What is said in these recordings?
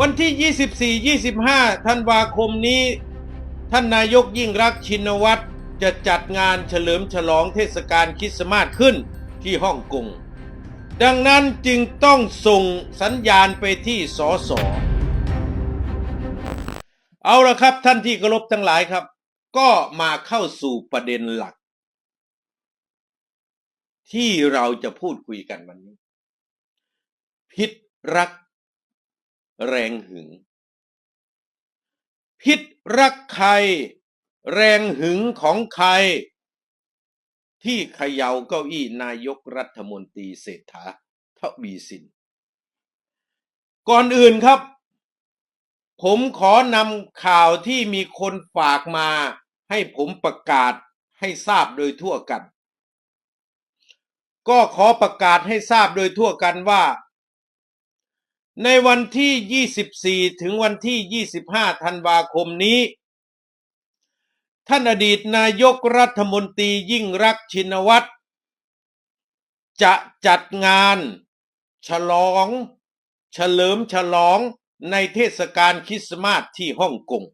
วันที่ 24-25 ธันวาคมนี้ ท่านนายกยิ่งรักชินวัตรจะจัดงานเฉลิมฉลองเทศกาลคริสต์มาสขึ้นที่ฮ่องกง ดังนั้นจึงต้องส่งสัญญาณไปที่สส เอาละครับท่านที่เคารพทั้งหลายครับ ก็มาเข้าสู่ประเด็นหลัก ที่เราจะพูดคุยกันวันนี้ พิษรัก แรงหึง พิษรักใคร แรงหึงของใคร ที่เขย่าเก้าอี้นายกรัฐมนตรีเศรษฐาทวีสิน ก่อนอื่นครับ ผมขอนำข่าวที่มีคนฝากมาให้ผมประกาศให้ทราบโดยทั่วกัน ก็ขอประกาศให้ทราบโดยทั่วกันว่า ในวันที่ 24 ถึงวันที่ 25 ธันวาคมนี้ ท่านอดีตนายกรัฐมนตรียิ่งรักชินวัตร จะจัดงาน ฉลอง เฉลิมฉลองในเทศกาลคริสต์มาสที่ฮ่องกง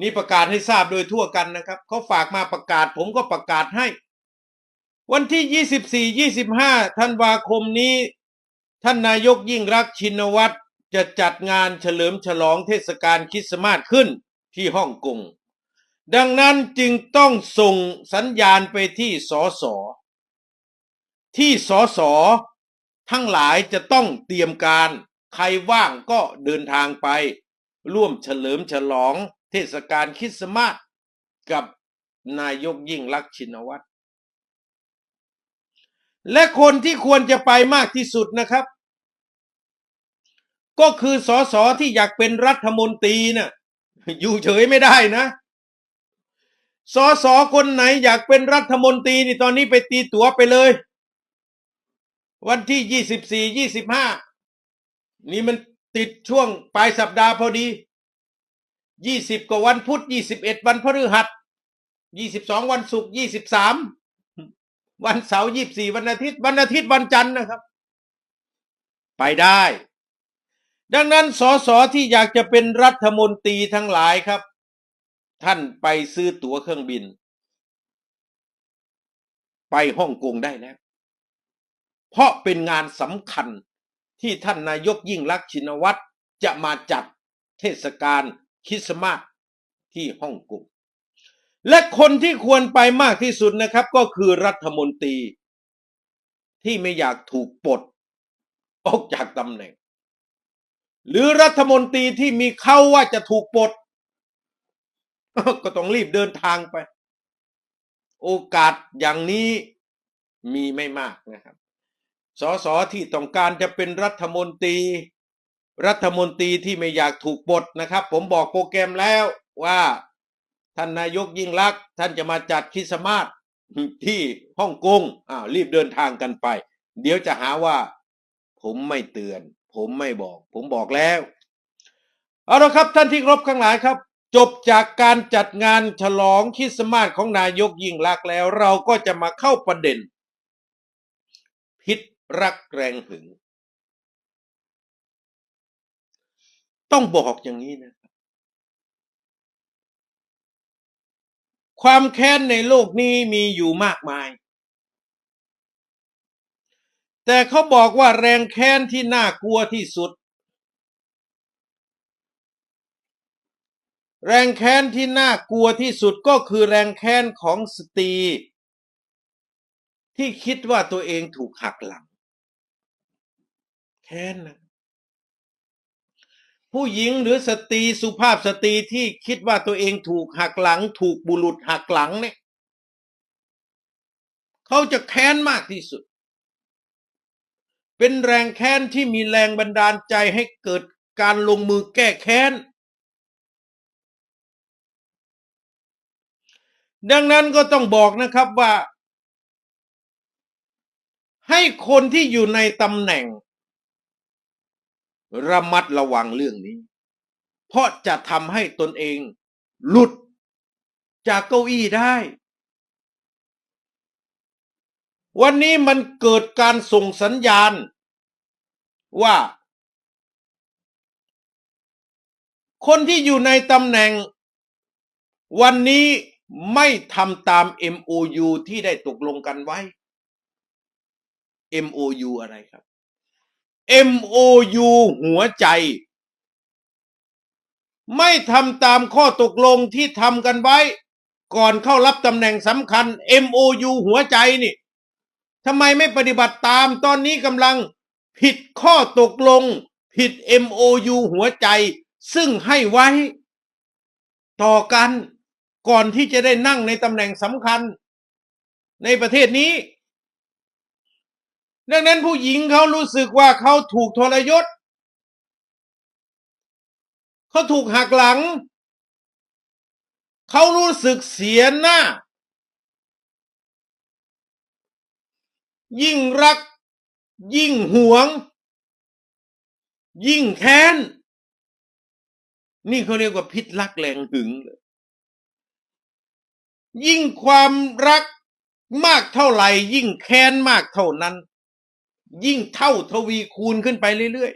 นี่ประกาศให้ทราบโดยทั่วกันนะครับเขาฝากมาประกาศผมก็ประกาศให้ วันที่ 24-25 ธันวาคมนี้ ท่านนายกยิ่งรักชินวัตรจะจัดงานเฉลิมฉลองเทศกาลคริสต์มาสขึ้นที่ฮ่องกง ดังนั้นจึงต้องส่งสัญญาณไปที่สส ที่สส ทั้งหลายจะต้องเตรียมการใครว่างก็เดินทางไป ร่วมเฉลิมฉลองเทศกาลคริสต์มาสกับนายกยิ่งรักชินวัตร และคนที่ควรจะไปมากที่สุดนะครับ ก็คือสอสอที่อยากเป็นรัฐมนตรีน่ะอยู่เฉยไม่ได้นะสอสอคนไหนอยากเป็นรัฐมนตรีนี่ตอนนี้ไปตีตั๋วไปเลย วันที่ยี่สิบสี่ยี่สิบห้านี่มันติดช่วงปลายสัปดาห์พอดียี่สิบกว่าวันพุธยี่สิบเอ็ดวันพฤหัสยี่สิบสองวันศุกร์ยี่สิบสามวันเสาร์ยี่สี่วันอาทิตย์ วันอาทิตย์วันจันทร์นะครับ ไปได้ ดังนั้นสสที่อยากจะเป็นรัฐมนตรีทั้งหลายครับ ท่านไปซื้อตั๋วเครื่องบิน ไปฮ่องกงได้แล้ว เพราะเป็นงานสำคัญที่ท่านนายกยิ่งรักษณ์ชินวัตรจะมาจัดเทศกาลคริสต์มาสที่ฮ่องกงและคนที่ควรไปมากที่สุดนะครับก็คือรัฐมนตรี ที่ไม่อยากถูกปลดออกจากตำแหน่ง หรือรัฐมนตรีที่มีเข้าว่าจะถูกปลดก็ต้องรีบเดินทางไป โอกาสอย่างนี้มีไม่มากนะครับ สสที่ต้องการจะเป็นรัฐมนตรี รัฐมนตรีที่ไม่อยากถูกปลดนะครับ ผมบอกโปรแกรมแล้วว่าท่านนายกยิ่งรักษณ์ท่านจะมาจัดคริสต์มาสที่ฮ่องกงอ้าวรีบเดินทางกันไป เดี๋ยวจะหาว่า ผมไม่เตือน ผมไม่บอก ผมบอกแล้วเอาละครับท่านที่รบข้างหลายครับ จบจากการจัดงานฉลองคริสต์มาสของนายกยิ่งรักษณ์แล้ว เราก็จะมาเข้าประเด็น พิษรักแรงหึง ต้องบอกอย่างนี้นะครับความแค้นในโลกนี้มีอยู่มากมาย แต่เขาบอกว่าแรงแค้นที่น่ากลัวที่สุด แรงแค้นที่น่ากลัวที่สุดก็คือแรงแค้นของสตรีที่คิดว่าตัวเองถูกหักหลัง แค้นนะผู้หญิงหรือสตรีสุภาพสตรีที่คิดว่าตัวเองถูกหักหลัง ถูกบุรุษหักหลังเนี่ยเขาจะแค้นมากที่สุด เป็นแรงแค้นที่มีแรงบันดาลใจให้เกิดการลงมือแก้แค้น ดังนั้นก็ต้องบอกนะครับว่า ให้คนที่อยู่ในตำแหน่ง ระมัดระวังเรื่องนี้ เพราะจะทำให้ตนเองหลุดจากเก้าอี้ได้ วันนี้มันเกิดการส่งสัญญาณว่า คนที่อยู่ในตำแหน่ง วันนี้ไม่ทำตาม MOU ที่ได้ตกลงกันไว้ MOU อะไรครับ MOU หัวใจ ไม่ทำตามข้อตกลงที่ทำกันไว้ ก่อนเข้ารับตำแหน่งสำคัญ MOU หัวใจนี่ ทำไมไม่ปฏิบัติตามตอนนี้กำลังผิดข้อตกลง ผิด MOU หัวใจ ซึ่งให้ไว้ ต่อกันก่อนที่จะได้นั่งในตำแหน่งสำคัญ ในประเทศนี้ ดังนั้นผู้หญิงเขารู้สึกว่าเขาถูกทรยศเขาถูกหักหลัง เขารู้สึกเสียหน้า ยิ่งรัก ยิ่งหวง ยิ่งแค้น นี่เขาเรียกว่าพิษรักแรงหึง ยิ่งความรักมากเท่าไหร่ ยิ่งแค้นมากเท่านั้น ยิ่งเท่าทวีคูณขึ้นไปเรื่อย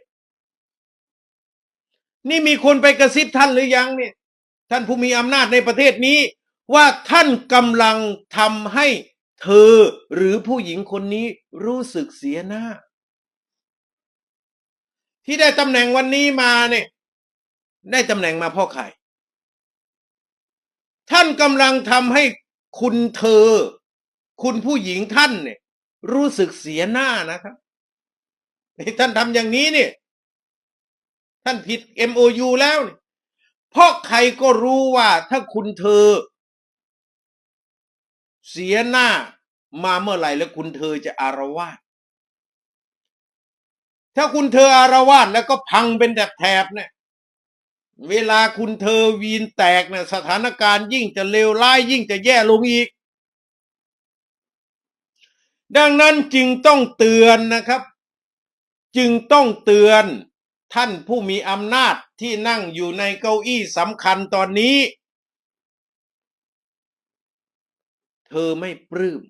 ๆ นี่มีคนไปกระซิบท่านหรือยังเนี่ยท่านผู้มีอำนาจในประเทศนี้ ว่าท่านกำลังทำให้ เธอหรือผู้หญิงคนนี้รู้สึกเสียหน้า ที่ได้ตำแหน่งวันนี้มาเนี่ย ได้ตำแหน่งมาพราะใครท่านกำลังทำให้คุณเธอ คุณผู้หญิงท่านเนี่ย รู้สึกเสียหน้านะครับนี่ท่านทำอย่างนี้เนี่ย ท่านผิด MOU แล้วเนี่ยเพราะใครก็รู้ว่าถ้าคุณเธอ เสียหน้ามาเมื่อไหร่แล้วคุณเธอจะอารวาสถ้าคุณเธออารวาสแล้วก็พังเป็นแถบเนี่ย เวลาคุณเธอวีนแตกเนี่ยสถานการณ์ยิ่งจะเลวร้ายยิ่งจะแย่ลงอีก ดังนั้นจึงต้องเตือนนะครับ จึงต้องเตือนท่านผู้มีอำนาจที่นั่งอยู่ในเก้าอี้สำคัญตอนนี้ เธอไม่ปลื้ม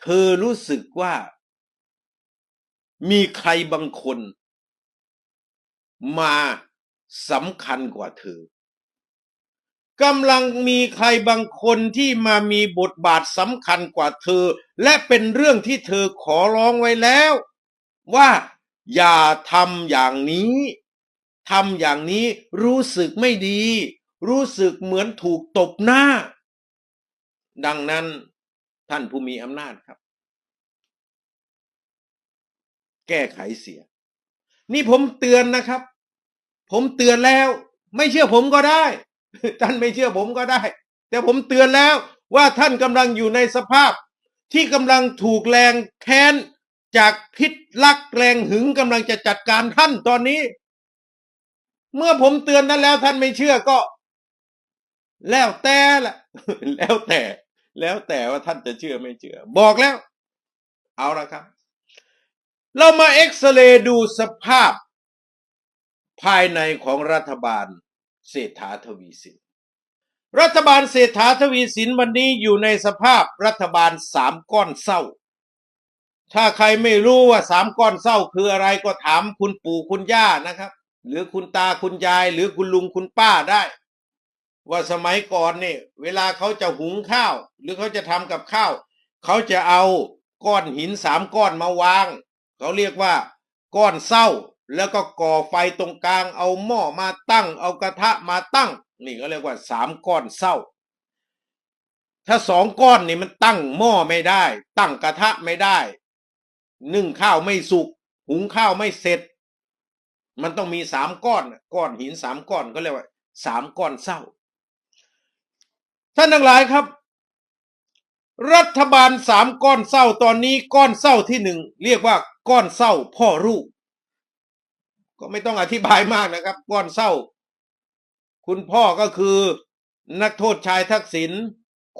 เธอรู้สึกว่า มีใครบางคน มาสำคัญกว่าเธอกำลังมีใครบางคนที่มามีบทบาทสำคัญกว่าเธอ และเป็นเรื่องที่เธอขอร้องไว้แล้ว ว่าอย่าทำอย่างนี้ทำอย่างนี้รู้สึกไม่ดี รู้สึกเหมือนถูกตบหน้า ดังนั้นท่านผู้มีอำนาจครับ แก้ไขเสีย นี่ผมเตือนนะครับ ผมเตือนแล้ว ไม่เชื่อผมก็ได้ ท่านไม่เชื่อผมก็ได้ แต่ผมเตือนแล้วว่าท่านกำลังอยู่ในสภาพ ที่กำลังถูกแรงแค้นจากพิษลักแรงหึงกำลังจะจัดการท่านตอนนี้ เมื่อผมเตือนนั้นแล้วท่านไม่เชื่อก็ แล้วแต่ละแล้วแต่ แล้วแต่ว่าท่านจะเชื่อไม่เชื่อ บอกแล้ว เอาละครับ เรามาเอ็กซเรย์ดูสภาพ ภายในของรัฐบาลเศรษฐาทวีสิน รัฐบาลเศรษฐาทวีสินวันนี้อยู่ในสภาพรัฐบาลสามก้อนเศร้า ถ้าใครไม่รู้ว่าสามก้อนเศร้าคืออะไรก็ถามคุณปู่คุณย่านะครับ หรือคุณตาคุณยาย หรือคุณลุงคุณป้าได้ ว่าสมัยก่อนเนี่ยเวลาเขาจะหุงข้าว หรือเขาจะทำกับข้าว เขาจะเอาก้อนหินสามก้อนมาวาง เขาเรียกว่าก้อนเศร้า แล้วก็ก่อไฟตรงกลาง เอาหม้อมาตั้ง เอากระทะมาตั้ง นี่ก็เรียกว่าสามก้อนเศร้า ถ้าสองก้อนนี่มันตั้งหม้อไม่ได้ ตั้งกระทะไม่ได้ นึ่งข้าวไม่สุก หุงข้าวไม่เสร็จ มันต้องมีสามก้อน ก้อนหินสามก้อนก็เรียกว่าสามก้อนเศร้า ท่านทั้งหลายครับ รัฐบาลสามก้อนเศร้าตอนนี้ก้อนเศร้าที่หนึ่งเรียกว่าก้อนเศร้าพ่อลูก ก็ไม่ต้องอธิบายมากนะครับ ก้อนเศร้า คุณพ่อก็คือนักโทษชายทักษิณ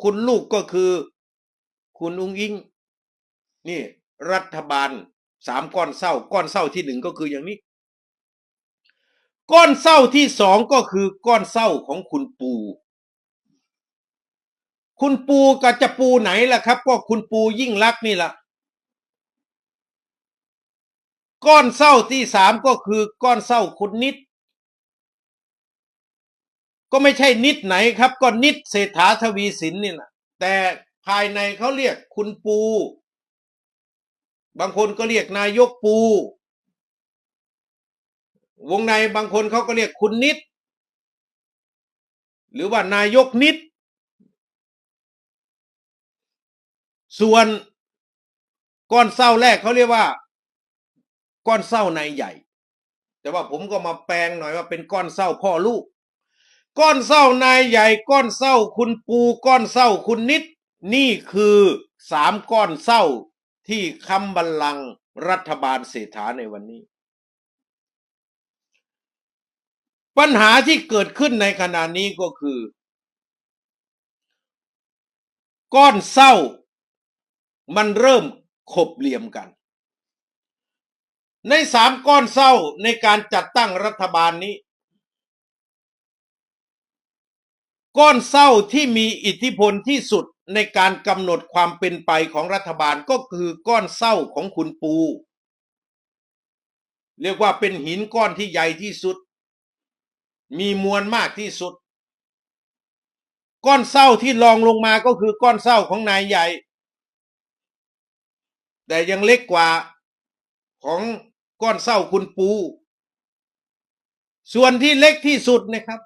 คุณลูกก็คือ คุณอุ้งอิงนี่ รัฐบาลสามก้อนเศร้า ก้อนเศร้าที่หนึ่งก็คืออย่างนี้ ก้อนเศร้าที่สองก็คือก้อนเศร้าของคุณปู่ คุณปูกับจะปูไหนล่ะครับ ก็คุณปูยิ่งรักนี่ล่ะ ก้อนเศร้าที่สามก็คือก้อนเศร้าคุณนิด ก็ไม่ใช่นิดไหนครับ ก็นิดเศรษฐาทวีสินนี่นะแต่ภายในเขาเรียกคุณปู บางคนก็เรียกนายกปู วงในบางคนเขาก็เรียกคุณนิด หรือว่านายกนิด ส่วนก้อนเศร้าแรกเขาเรียกว่า ก้อนเศร้าในใหญ่ แต่ว่าผมก็มาแปลงหน่อยว่าเป็นก้อนเศร้าพ่อลูก ก้อนเศร้านายใหญ่ ก้อนเศร้าคุณปูก้อนเศร้าคุณนิด นี่คือสามก้อนเศร้าที่คำบัลลังก์รัฐบาลเศรษฐาในวันนี้ ปัญหาที่เกิดขึ้นในขณะนี้ก็คือ ก้อนเศร้า มันเริ่มขบเหลี่ยมกัน ในสามก้อนเศร้าในการจัดตั้งรัฐบาลนี้ ก้อนเศร้าที่มีอิทธิพลที่สุดในการกำหนดความเป็นไปของรัฐบาลก็คือก้อนเศร้าของคุณปู เรียกว่าเป็นหินก้อนที่ใหญ่ที่สุด มีมวลมากที่สุด ก้อนเศร้าที่รองลงมาก็คือก้อนเศร้าของนายใหญ่ แต่ยังเล็กกว่าของก้อนเศร้าคุณปู ส่วนที่เล็กที่สุดนะครับ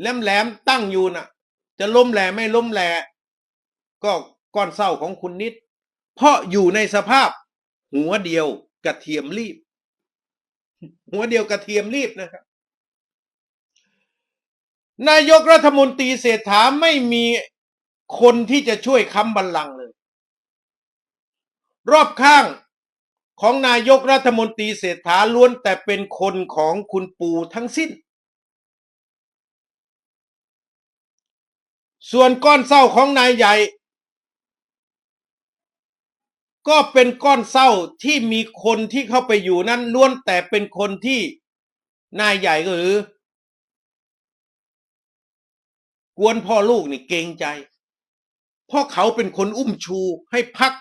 แหลมๆตั้งอยู่น่ะ จะล้มแหลไม่ล้มแหลก็ก้อนเศร้าของคุณนิด เพราะอยู่ในสภาพ หัวเดียวกระเทียมรีบ หัวเดียวกระเทียมรีบนะครับ นายกรัฐมนตรีเศรษฐาไม่มีคนที่จะช่วยค้ำบัลลังก์เลย รอบข้างของนายกรัฐมนตรีเศรษฐาล้วนแต่เป็นคนของคุณปู่ทั้งสิ้น ส่วนก้อนเศร้าของนายใหญ่ ก็เป็นก้อนเศร้าที่มีคนที่เข้าไปอยู่นั้นล้วนแต่เป็นคนที่นายใหญ่หรือกวนพ่อลูกนี่เกรงใจ เพราะเขาเป็นคนอุ้มชูให้พัก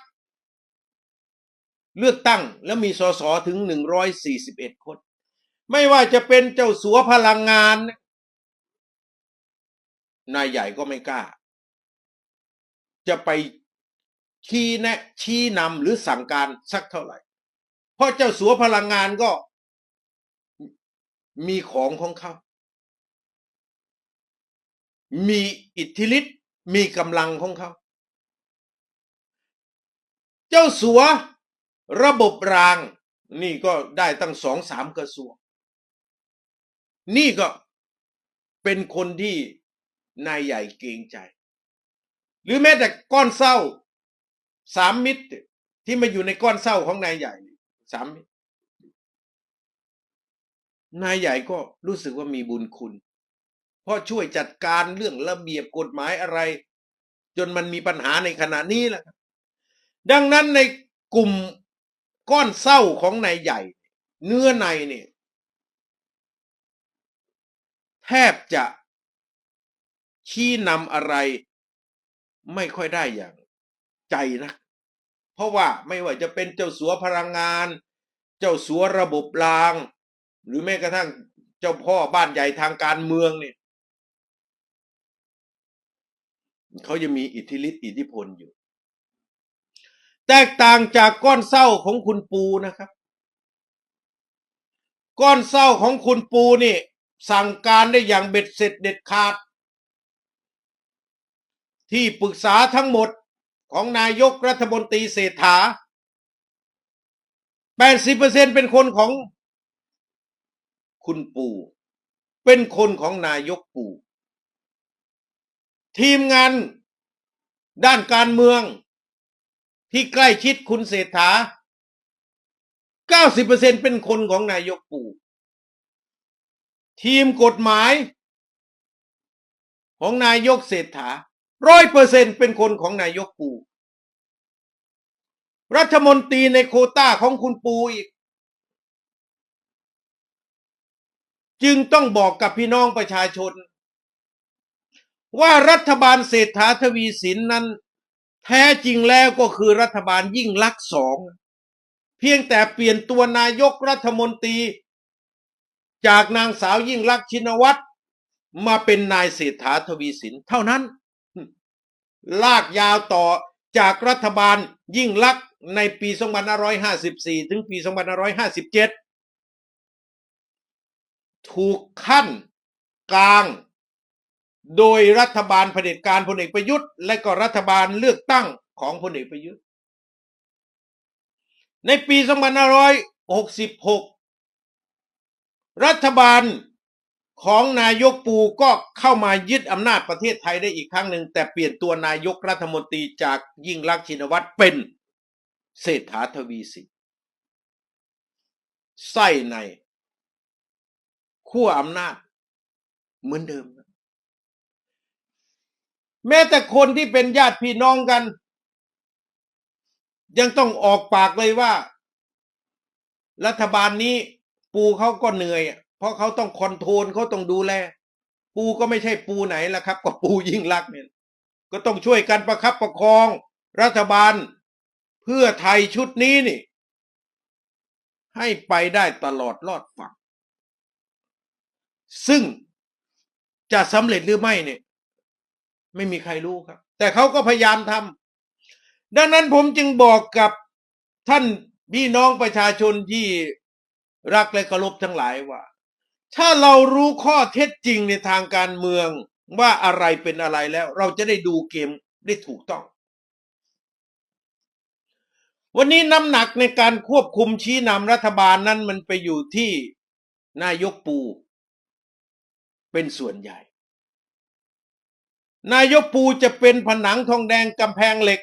เลือกตั้งแล้วมีสสถึงหนึ่งร้อยสี่สิบเอ็ดคน ไม่ว่าจะเป็นเจ้าสัวพลังงาน นายใหญ่ก็ไม่กล้า จะไปชี้แนะชี้นำหรือสั่งการสักเท่าไหร่ เพราะเจ้าสัวพลังงานก็มีของของเขา มีอิทธิฤทธิ์ มีกำลังของเขา เจ้าสัว ระบบราง นี่ก็ได้ตั้งสองสามกระทรวง นี่ก็เป็นคนที่นายใหญ่เกรงใจ หรือแม้แต่ก้อนเศร้าสามมิตรที่มาอยู่ในก้อนเศร้าของนายใหญ่สามมิตรนายใหญ่ก็รู้สึกว่ามีบุญคุณ เพราะช่วยจัดการเรื่องระเบียบกฎหมายอะไร จนมันมีปัญหาในขณะนี้แหละดังนั้นในกลุ่ม ก้อนเศร้าของนายใหญ่ เนื้อในเนี่ย แทบจะชี้นำอะไรไม่ค่อยได้อย่างใจนะ เพราะว่าไม่ว่าจะเป็นเจ้าสัวพลังงาน เจ้าสัวระบบราง หรือแม้กระทั่งเจ้าพ่อบ้านใหญ่ทางการเมืองเนี่ยเขาจะมีอิทธิฤทธิอิทธิพลอยู่ แตกต่างจากก้อนเศร้าของคุณปูนะครับ ก้อนเศร้าของคุณปูนี่ สั่งการได้อย่างเบ็ดเสร็จเด็ดขาด ที่ปรึกษาทั้งหมดของนายกรัฐมนตรีเศรษฐา 80%เป็นคนของคุณปู เป็นคนของนายกปู ทีมงานด้านการเมือง ที่ใกล้ชิดคุณเศรษฐา 90%เป็นคนของนายกปู่ ทีมกฎหมาย ของนายกเศรษฐาร้อยเปอร์เซ็นเป็นคนของนายกปูรัฐมนตรีในโคต้าของคุณปูอีก จึงต้องบอกกับพี่น้องประชาชน ว่ารัฐบาลเศรษฐาทวีสินนั้น แท้จริงแล้วก็คือรัฐบาลยิ่งลักษณ์สองเพียงแต่เปลี่ยนตัวนายกรัฐมนตรี จากนางสาวยิ่งลักษณ์ชินวัตรมาเป็นนายเศรษฐาทวีสินเท่านั้น ลากยาวต่อจากรัฐบาลยิ่งลักษณ์ในปี 2554 ถึงปี 2557 ถูกขั้นกลาง โดยรัฐบาลเผด็จการพลเอกประยุทธ์ และก็รัฐบาลเลือกตั้งของพลเอกประยุทธ์ ในปี2566 รัฐบาลของนายกปูก็เข้ามายึดอำนาจประเทศไทยได้อีกครั้งหนึ่ง แต่เปลี่ยนตัวนายกรัฐมนตรีจากยิ่งลักษณ์ชินวัตรเป็นเศรษฐาทวีสินไส้ในขั้วอำนาจเหมือนเดิม แม้แต่คนที่เป็นญาติพี่น้องกัน ยังต้องออกปากเลยว่า รัฐบาลนี้ปูเขาก็เหนื่อย เพราะเขาต้องคอนโทรลเขาต้องดูแล ปูก็ไม่ใช่ปูไหนละครับ ก็ปูยิ่งรักเนี่ยก็ต้องช่วยกันประคับประคอง รัฐบาลเพื่อไทยชุดนี้นี่ ให้ไปได้ตลอดรอดฝั่งซึ่งจะสำเร็จหรือไม่เนี่ย ไม่มีใครรู้ครับ แต่เขาก็พยายามทำดังนั้นผมจึงบอกกับท่านพี่น้องประชาชนที่รักและเคารพทั้งหลายว่า ถ้าเรารู้ข้อเท็จจริงในทางการเมืองว่าอะไรเป็นอะไรแล้ว เราจะได้ดูเกมได้ถูกต้อง วันนี้น้ำหนักในการควบคุมชี้นำรัฐบาลนั้นมันไปอยู่ที่นายกปู เป็นส่วนใหญ่ นายกปูจะเป็นผนังทองแดงกำแพงเหล็ก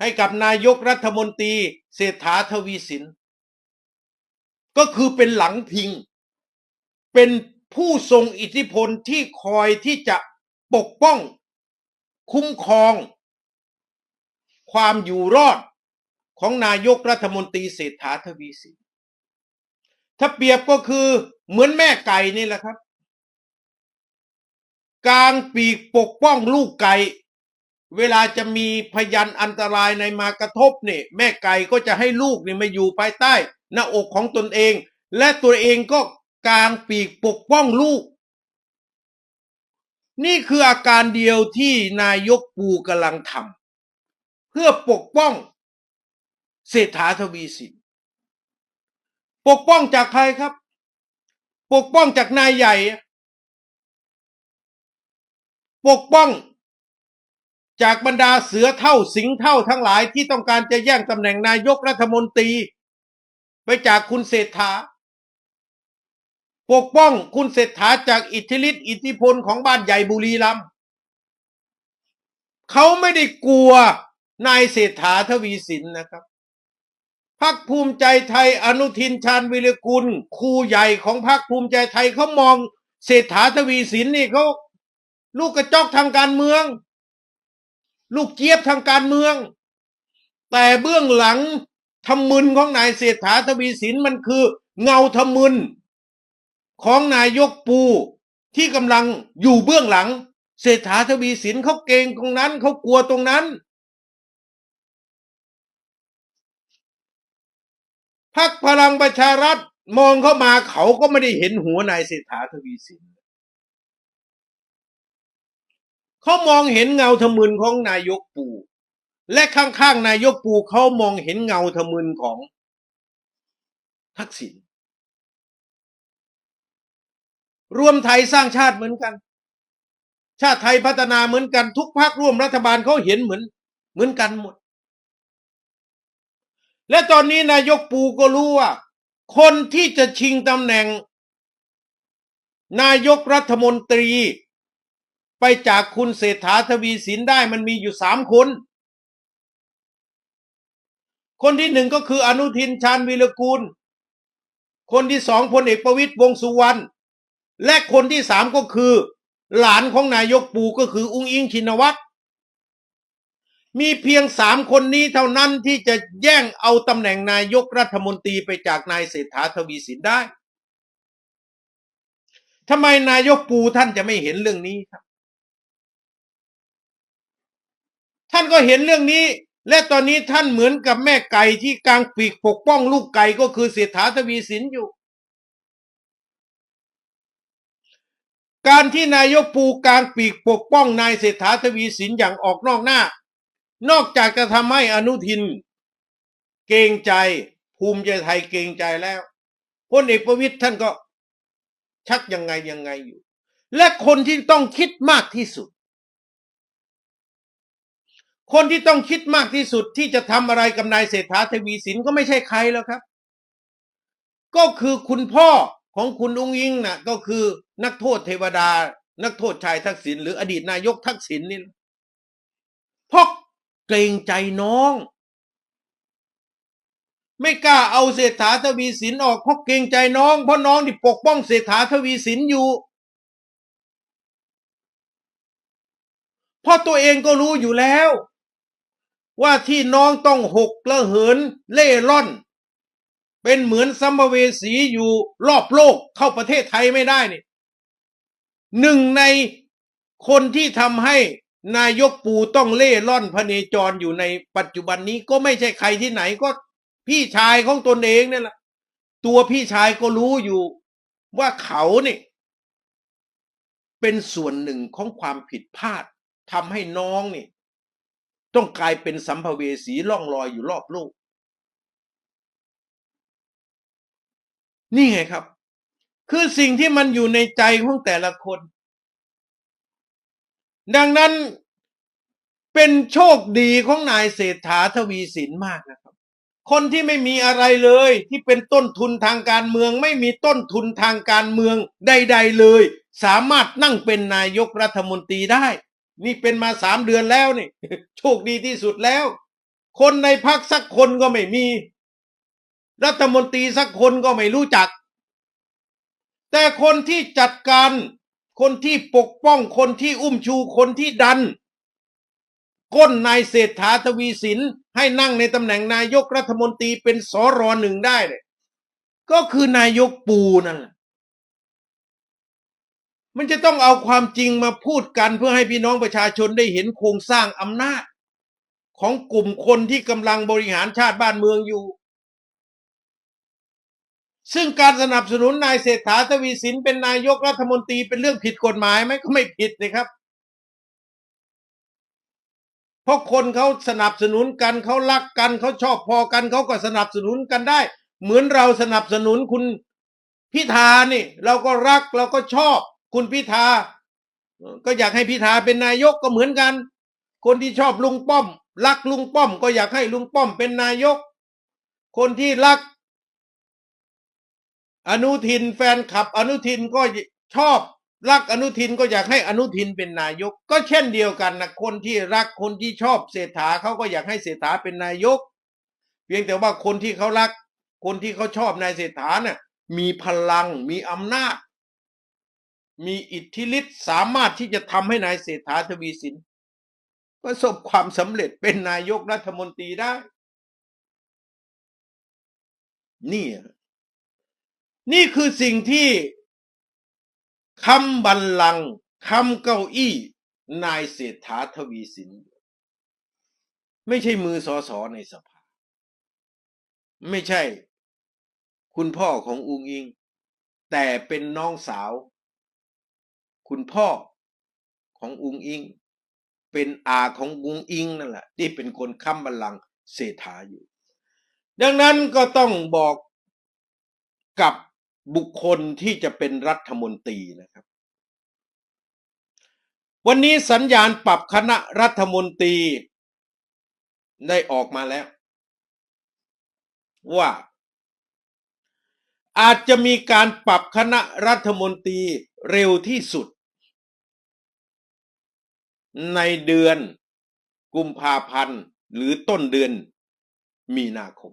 ให้กับนายกรัฐมนตรีเศรษฐาทวีสิน ก็คือเป็นหลังพิง เป็นผู้ทรงอิทธิพลที่คอยที่จะปกป้อง คุ้มครอง ความอยู่รอดของนายกรัฐมนตรีเศรษฐาทวีสิน ถ้าเปรียบก็คือเหมือนแม่ไก่นี่แหละครับ กลางปีกปกป้องลูกไก่ เวลาจะมีพยันอันตรายในมากระทบเนี่ยแม่ไก่ก็จะให้ลูกเนี่ยมาอยู่ภายใต้ หน้าอกของตนเอง และตัวเองก็กลางปีกปกป้องลูก นี่คืออาการเดียวที่นายกปูกำลังทำเพื่อปกป้องเศรษฐาทวีสินปกป้องจากใครครับ ปกป้องจากนายใหญ่ ปกป้อง จากบรรดาเสือเท่าสิงเท่าทั้งหลายที่ต้องการจะแย่งตำแหน่งนายกรัฐมนตรี ไปจากคุณเศรษฐา ปกป้องคุณเศรษฐาจากอิทธิฤทธิอิทธิพลของบ้านใหญ่บุรีรัมย์เขาไม่ได้กลัวนายเศรษฐาทวีสินนะครับพักภูมิใจไทยอนุทินชาญวิรกุลครูใหญ่ของพักภูมิใจไทยเขามองเศรษฐาทวีสินนี่เขา ลูกกระจอกทางการเมือง ลูกเจี๊ยบทางการเมือง แต่เบื้องหลังทำมึนของนายเศรษฐาทวีสินมันคือ เงาทำมึนของนายกปูที่กำลังอยู่เบื้องหลัง เศรษฐาทวีสินเขาเกรงตรงนั้นเขากลัวตรงนั้นพักพลังประชารัฐมองเข้ามาเขาก็ไม่ได้เห็นหัวนายเศรษฐาทวีสิน เขามองเห็นเงาทะมึนของนายกปูและข้างๆนายกปูเขามองเห็นเงาทะมึนของทักษิณรวมไทยสร้างชาติเหมือนกัน ชาติไทยพัฒนาเหมือนกันทุกพรรคร่วมรัฐบาลเขาเห็นเหมือน เหมือนกันหมด และตอนนี้นายกปูก็รู้ว่า คนที่จะชิงตำแหน่ง นายกรัฐมนตรี ไปจากคุณเศรษฐาทวีสินได้มันมีอยู่สามคน คนที่หนึ่งก็คืออนุทินชาญวีรกูล คนที่สองพลเอกประวิตยวงสุวรรณและคนที่สามก็คือ หลานของนายกปู่ก็คืออุ้งอิงชินวัตรมีเพียงสามคนนี้เท่านั้นที่จะแย่งเอาตำแหน่งนายกรัฐมนตรีไปจากนายเศรษฐาทวีสินได้ทำไมนายกปูท่านจะไม่เห็นเรื่องนี้ครับ ท่านก็เห็นเรื่องนี้ และตอนนี้ท่านเหมือนกับแม่ไก่ที่กางปีกปกป้องลูกไก่ก็คือเศรษฐาทวีสินอยู่ การที่นายกปูกางปีกปกป้องนายเศรษฐาทวีสินอย่างออกนอกหน้า นอกจากจะทำให้อนุทิน เกรงใจ ภูมิใจไทยเกรงใจแล้วพลเอกประวิตยท่านก็ชักยังไงยังไงอยู่ และคนที่ต้องคิดมากที่สุด คนที่ต้องคิดมากที่สุดที่จะทำอะไรกับนายเศรษฐาทวีสินก็ไม่ใช่ใครแล้วครับ ก็คือคุณพ่อของคุณอุ้งอิงน่ะก็คือนักโทษเทวดา นักโทษชายทักษิณหรืออดีตนายกทักษิณนี่เพราะเกรงใจน้อง ไม่กล้าเอาเศรษฐาทวีสินออกเพราะเกรงใจน้องเพราะน้องที่ปกป้องเศรษฐาทวีสินอยู่เพราะตัวเองก็รู้อยู่แล้ว ว่าที่น้องต้องหกละเหินเล่ร่อน เป็นเหมือนสัมภเวสีอยู่รอบโลกเข้าประเทศไทยไม่ได้นี่หนึ่งในคนที่ทำให้นายกปูต้องเล่ร่อนพเนจรอยู่ในปัจจุบันนี้ก็ไม่ใช่ใครที่ไหนก็พี่ชายของตนเองนี่แหละ ตัวพี่ชายก็รู้อยู่ว่าเขาเนี่ยเป็นส่วนหนึ่งของความผิดพลาดทำให้น้องเนี่ ต้องกลายเป็นสัมภเวสีล่องลอยอยู่รอบโลก นี่ไงครับ คือสิ่งที่มันอยู่ในใจของแต่ละคน ดังนั้นเป็นโชคดีของนายเศรษฐาทวีสินมากนะครับ คนที่ไม่มีอะไรเลย ที่เป็นต้นทุนทางการเมือง ไม่มีต้นทุนทางการเมืองใด ๆ เลย สามารถนั่งเป็นนายกรัฐมนตรีได้ นี่เป็นมาสามเดือนแล้วนี่ โชคดีที่สุดแล้ว คนในพักสักคนก็ไม่มี รัฐมนตรีสักคนก็ไม่รู้จัก แต่คนที่จัดการ คนที่ปกป้องคนที่อุ้มชูคนที่ดัน ก้นนายเศรษฐาทวีสินให้นั่งในตำแหน่งนายกรัฐมนตรีเป็นสรหนึ่งได้เนี่ยก็คือนายกปูนั่นแหละ มันจะต้องเอาความจริงมาพูดกันเพื่อให้พี่น้องประชาชนได้เห็นโครงสร้างอำนาจ ของกลุ่มคนที่กำลังบริหารชาติบ้านเมืองอยู่ ซึ่งการสนับสนุนนายเศรษฐาทวีสินเป็นนายกรัฐมนตรีเป็นเรื่องผิดกฎหมายไหมก็ไม่ผิดนะครับ เพราะคนเขาสนับสนุนกันเขารักกันเขาชอบพอกันเขาก็สนับสนุนกันได้ เหมือนเราสนับสนุนคุณพิธานี่ เราก็รักเราก็ชอบ คุณพิธา ก็อยากให้พิธาเป็นนายกก็เหมือนกัน คนที่ชอบลุงป้อม รักลุงป้อม ก็อยากให้ลุงป้อมเป็นนายก คนที่รัก อนุทินแฟนคลับ อนุทินก็ชอบรักอนุทินก็อยากให้อนุทินเป็นนายก ก็เช่นเดียวกันนะคนที่รักคนที่ชอบเศรษฐาเขาก็อยากให้เศรษฐาเป็นนายก เพียงแต่ว่าคนที่เขารัก คนที่เขาชอบนายเศรษฐาเนี่ยมีพลังมีอำนาจ มีอิทธิฤทธิ์สามารถที่จะทำให้นายเศรษฐาทวีสิน ประสบความสำเร็จเป็นนายกรัฐมนตรีได้ นี่ นี่คือสิ่งที่คำบัลลังคำเก้าอี้ นายเศรษฐาทวีสิน ไม่ใช่มือสอสอในสภา ไม่ใช่ คุณพ่อของอุงอิง แต่เป็นน้องสาว คุณพ่อของอุงอิง เป็นอาของอุงอิงนั่นแหละที่เป็นคนค้ำบัลลังก์เศรษฐาอยู่ ดังนั้นก็ต้องบอกกับบุคคลที่จะเป็นรัฐมนตรีนะครับ วันนี้สัญญาณปรับคณะรัฐมนตรีได้ออกมาแล้ว ว่า อาจจะมีการปรับคณะรัฐมนตรีเร็วที่สุด ในเดือนกุมภาพันธ์หรือต้นเดือนมีนาคม